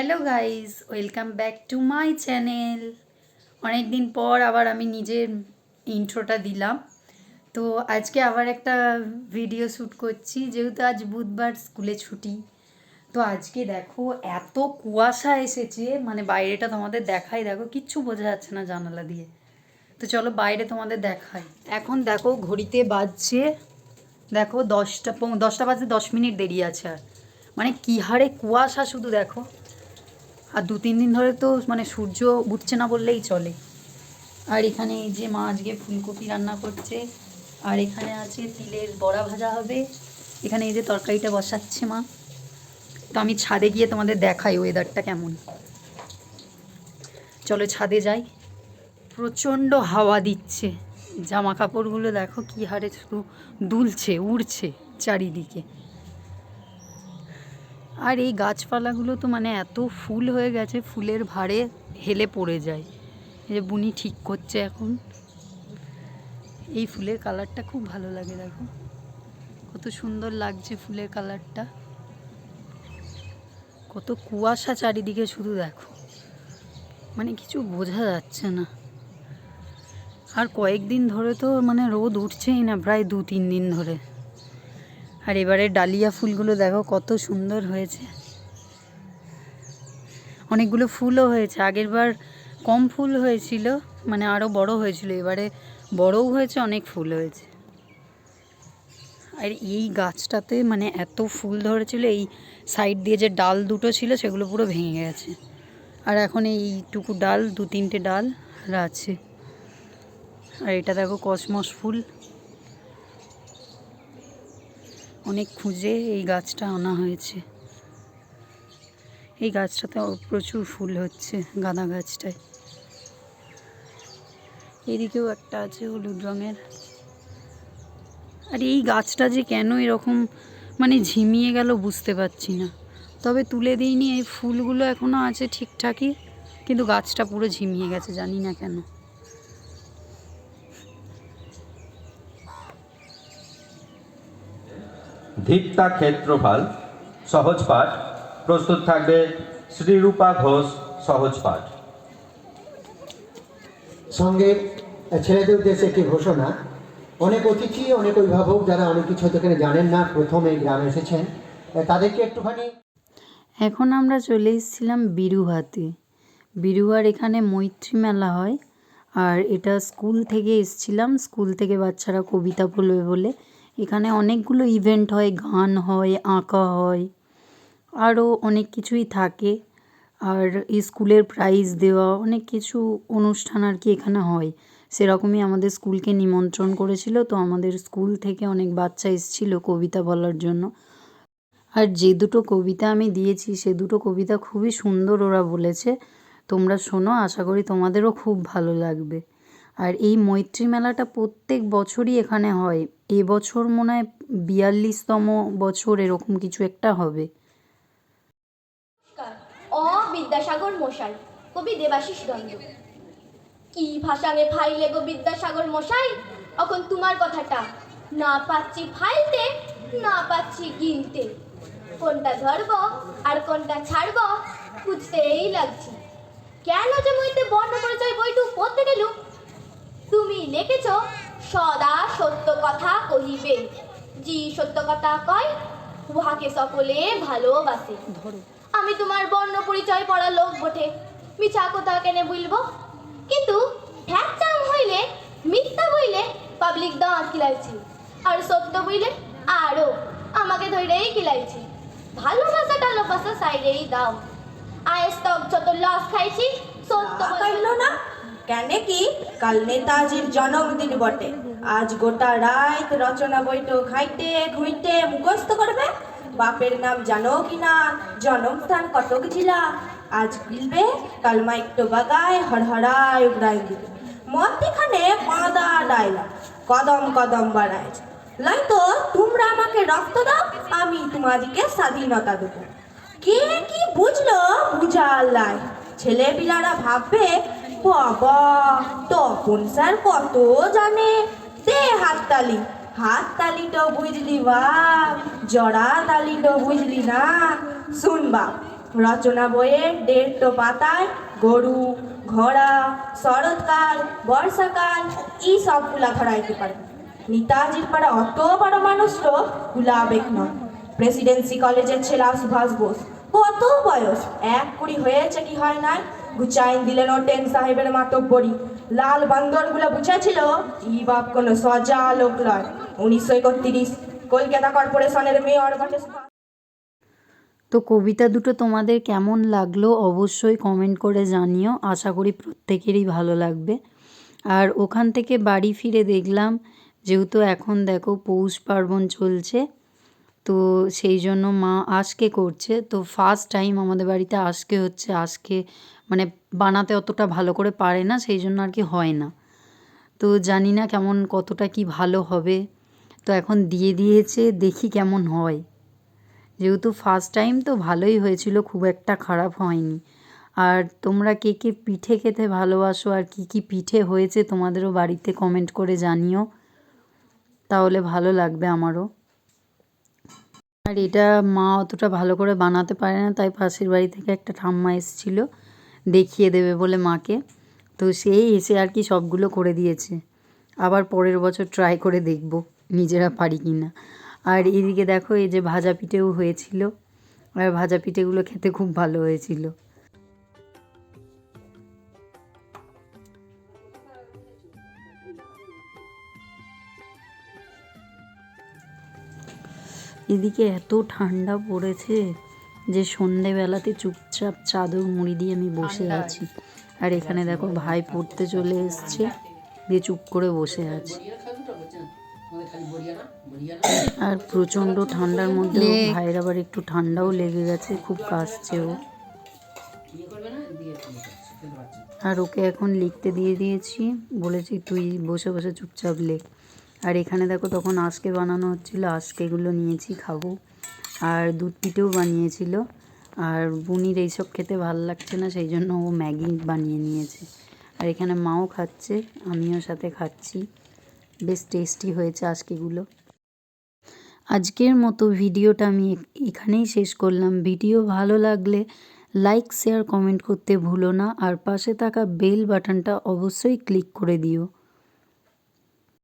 Hello guys welcome back to my channel অনেক দিন পর আবার আমি নিজের ইন্ট্রোটা দিলাম। তো আজকে আবার একটা ভিডিও শ্যুট করছি, যেহেতু আজ বুধবার স্কুলে ছুটি। তো আজকে দেখো, এত কুয়াশা এসেছে মানে বাইরেটা তোমাদের দেখাই। দেখো, কিচ্ছু বোঝা যাচ্ছে না জানালা দিয়ে। তো চলো বাইরে তোমাদের দেখাই। এখন দেখো, ঘড়িতে বাজছে, দেখো দশটা দশটা বাজতে দশ মিনিট দেরি আছে আর। মানে কী হারে কুয়াশা শুধু দেখো। আর দু তিন দিন ধরে তো মানে সূর্য উঠছে না বললেই চলে। আর এখানে এই যে মা আজকে ফুলকপি রান্না করছে, আর এখানে আছে তিলের বড়া ভাজা হবে। এখানে এই যে তরকারিটা বসাচ্ছে মা। তো আমি ছাদে গিয়ে তোমাদের দেখাই ওয়েদারটা কেমন। চলো ছাদে যাই। প্রচণ্ড হাওয়া দিচ্ছে। জামা কাপড়গুলো দেখো কী হারে শুধু দুলছে, উড়ছে চারিদিকে। আর এই গাছপালাগুলো তো মানে এত ফুল হয়ে গেছে, ফুলের ভারে হেলে পড়ে যায়। এই যে বুনি ঠিক করছে এখন। এই ফুলের কালারটা খুব ভালো লাগে, দেখো। কত সুন্দর লাগছে ফুলের কালারটা। কত কুয়াশা চারিদিকে শুধু দেখো। মানে কিছু বোঝা যাচ্ছে না। আর কয়েকদিন ধরে তো মানে রোদ উঠছেই না, প্রায় দু তিন দিন ধরে। আর এবারে ডালিয়া ফুলগুলো দেখো কত সুন্দর হয়েছে। অনেকগুলো ফুলও হয়েছে। আগের বার কম ফুল হয়েছিল মানে আরও বড় হয়েছিল। এবারে বড়ও হয়েছে, অনেক ফুল হয়েছে। আর এই গাছটাতে মানে এত ফুল ধরেছিল, এই সাইড দিয়ে যে ডাল দুটো ছিল, সেগুলো পুরো ভেঙে গেছে। আর এখন এইটুকু ডাল দু তিনটে ডাল আর আছে। আর এটা দেখো কসমস ফুল। অনেক খুঁজে এই গাছটা আনা হয়েছে। এই গাছটাতে প্রচুর ফুল হচ্ছে গাঁদা গাছটায়। এদিকেও একটা আছে হলুদ রঙের। আর এই গাছটা যে কেন এরকম মানে ঝিমিয়ে গেল বুঝতে পারছি না। তবে তুলে দিইনি, এই ফুলগুলো এখনও আছে ঠিকঠাকই, কিন্তু গাছটা পুরো ঝিমিয়ে গেছে, জানি না কেন। দীপ্তা ক্ষেত্রপাল সহজ পাঠ। প্রস্তুত থাকবে শ্রীরূপা ঘোষ সহজ পাঠ। সঙ্গে ছেলেদের উদ্দেশ্যে একটি ঘোষণা। অনেক অতিথি অনেক অভিভাবক যারা অনেক কিছু হয়তো এখানে জানেন না প্রথম এই গ্রামে এসেছেন তাদেরকে একটুখানি এখন আমরা চলে এসেছিলাম বিরুহাতে। বিরুহার এখানে মৈত্রী মেলা হয় আর এটা স্কুল থেকে এসছিলাম। স্কুল থেকে বাচ্চারা কবিতা বলবে বলে এখানে অনেকগুলো ইভেন্ট হয়, গান হয়, আঁকা হয়, আরও অনেক কিছুই থাকে। আর স্কুলের প্রাইজ দেওয়া, অনেক কিছু অনুষ্ঠান আর কি এখানে হয়। সেরকমই আমাদের স্কুলকে নিমন্ত্রণ করেছিল, তো আমাদের স্কুল থেকে অনেক বাচ্চা এসেছিল কবিতা বলার জন্য। আর যে দুটো কবিতা আমি দিয়েছি, সে দুটো কবিতা খুবই সুন্দর ওরা বলেছে। তোমরা শোনো, আশা করি তোমাদেরও খুব ভালো লাগবে। আর এই মৈত্রী মেলাটা প্রত্যেক বছরই এখানে হয়। এবছর মনে হয় বিয়াল্লিশতম বছর এরকম কিছু একটা হবে। অ বিদ্যাসাগর মশাই, কবি দেবাশিস দন্ড। কি ভাষাঙে ফাইলে গো বিদ্যাসাগর মশাই? এখন তোমার কথাটা, না পাচ্ছি ফাইলতে, না পাচ্ছি গিনতে। কোনটা ধরব আর কোনটা ছাড়ব বুঝতেই লাগছি। কেন যে মইতে বর্ণ পরিচয় বইটু পড়তে গেলু তুমি লিখেছ সদা সত্য কথা কহিবে। জি সত্য কথা কয় উহাকে সকলে ভালোবাসে। আমি তোমার বর্ণ পরিচয় পড়া লোক বটে মিছা কথা কেনে বলব কিন্তু ফ্যাকচাম হইলে মিথ্যা বইলে পাবলিক দাঁত কিলাইছি আর সত্য বইলে আরও আমাকে ধরেই কিলাইছি ভালোবাসা টালোবাসা সাইডেই দাও। আয়েস তক যত লস খাইছি সত্য না। কেন কি? কাল নেতাজির জন্মদিন বটে। আজ গোটা রাত রচনা বইটো খাইতে খুঁইতে মুখস্থ করবে। বাপের নাম জানো কি না? জন্মস্থান কটক জেলা। আজ গিলবে, কাল মাইকটো বাগায় হরহরায় উগড়াই দিবে। মধ্যখানে বাঁধা ডাইলা কদম কদম বাড়ায় লাই তো তোমরা আমাকে রক্ত দাও, আমি তোমাদিকে স্বাধীনতা দেবো। কে কি বুঝলো, বুঝার লাই। ছেলে পিলারা ভাববে বাবা তপন স্যার কত জানে? দে হাততালি হাততালি তো বুঝলি বাপ জড়া তালি তো বুঝলি না? শুন রচনা বইয়ের দেড়টো পাতায় গরু, ঘোড়া, শরৎকাল, বর্ষাকাল, এই সবগুলা ধরাইতে পারবে নেতাজির পাড়া অত বড় মানুষও গুলা আবেগ নয়। প্রেসিডেন্সি কলেজের ছেলা সুভাষ বোস, কত বয়স? এক কুড়ি হয়েছে কি হয় নাই? গুচাইন দিলেন ওটেন সাহেবের মাতব্বরি লাল বান্দরগুলো বুঝেছিল, ই বাপ কোনো সজা লোক লয় উনিশশো একত্রিশ কলকাতা কর্পোরেশনের মেয়র তো কবিতা দুটো তোমাদের কেমন লাগল অবশ্যই কমেন্ট করে জানিও। আশা করি প্রত্যেকেরই ভালো লাগবে। আর ওখান থেকে বাড়ি ফিরে দেখলাম, যেহেতু এখন দেখো পৌষ পার্বণ চলছে তো সেই জন্য মা আজকে করছে। তো ফার্স্ট টাইম আমাদের বাড়িতে আজকে হচ্ছে, আজকে মানে বানাতে অতটা ভালো করে পারে না, সেই জন্য আর কি হয় না। তো জানি না কেমন, কতটা কি ভালো হবে। তো এখন দিয়ে দিয়েছে, দেখি কেমন হয়। যেহেতু ফার্স্ট টাইম তো ভালোই হয়েছিল, খুব একটা খারাপ হয়নি। আর তোমরা কে কে পিঠে খেতে ভালোবাসো আর কি কি পিঠে হয়েছে তোমাদেরও বাড়িতে কমেন্ট করে জানিও। তাহলে ভালো লাগবে আমারও। আর এটা মা অতটা ভালো করে বানাতে পারে না, তাই পাশের বাড়ি থেকে একটা ঠাম্মা এসেছিল, দেখিয়ে দেবে বলে মাকে। তো সেই এসে আর কি সবগুলো করে দিয়েছে। আবার পরের বছর ট্রাই করে দেখব নিজেরা পারি কি না আর এদিকে দেখো এই যে ভাজা পিঠেও হয়েছিল, আর ভাজা পিঠেগুলো খেতে খুব ভালো হয়েছিল। এদিকে এত ঠান্ডা পড়েছে যে সন্ধেবেলাতে চুপচাপ চাদর মুড়ি দিয়ে আমি বসে আছি। আর এখানে দেখো ভাই পড়তে চলে এসছে। দিয়ে চুপ করে বসে আছে। আর প্রচণ্ড ঠান্ডার মধ্যে ভাইয়ের আবার একটু ঠান্ডাও লেগে গেছে খুব কাশছে ও। আর ওকে এখন লিখতে দিয়ে দিয়েছি। বলেছি তুই বসে বসে চুপচাপ লেখ আর এখানে দেখো তখন আজকে বানানো হচ্ছিল আজকেগুলো নিয়েছি, খাব। আর দুধ পিঠেও বানিয়েছিল। আর বুনির এইসব খেতে ভালো লাগছে না, সেই জন্য ও ম্যাগি বানিয়ে নিয়েছে। আর এখানে মাও খাচ্ছে, আমিও সাথে খাচ্ছি। বেশ টেস্টি হয়েছে আজকেগুলো আজকের মতো ভিডিওটা আমি এখানেই শেষ করলাম। ভিডিও ভালো লাগলে লাইক, শেয়ার, কমেন্ট করতে ভুলো না। আর পাশে থাকা বেল বাটনটা অবশ্যই ক্লিক করে দিও।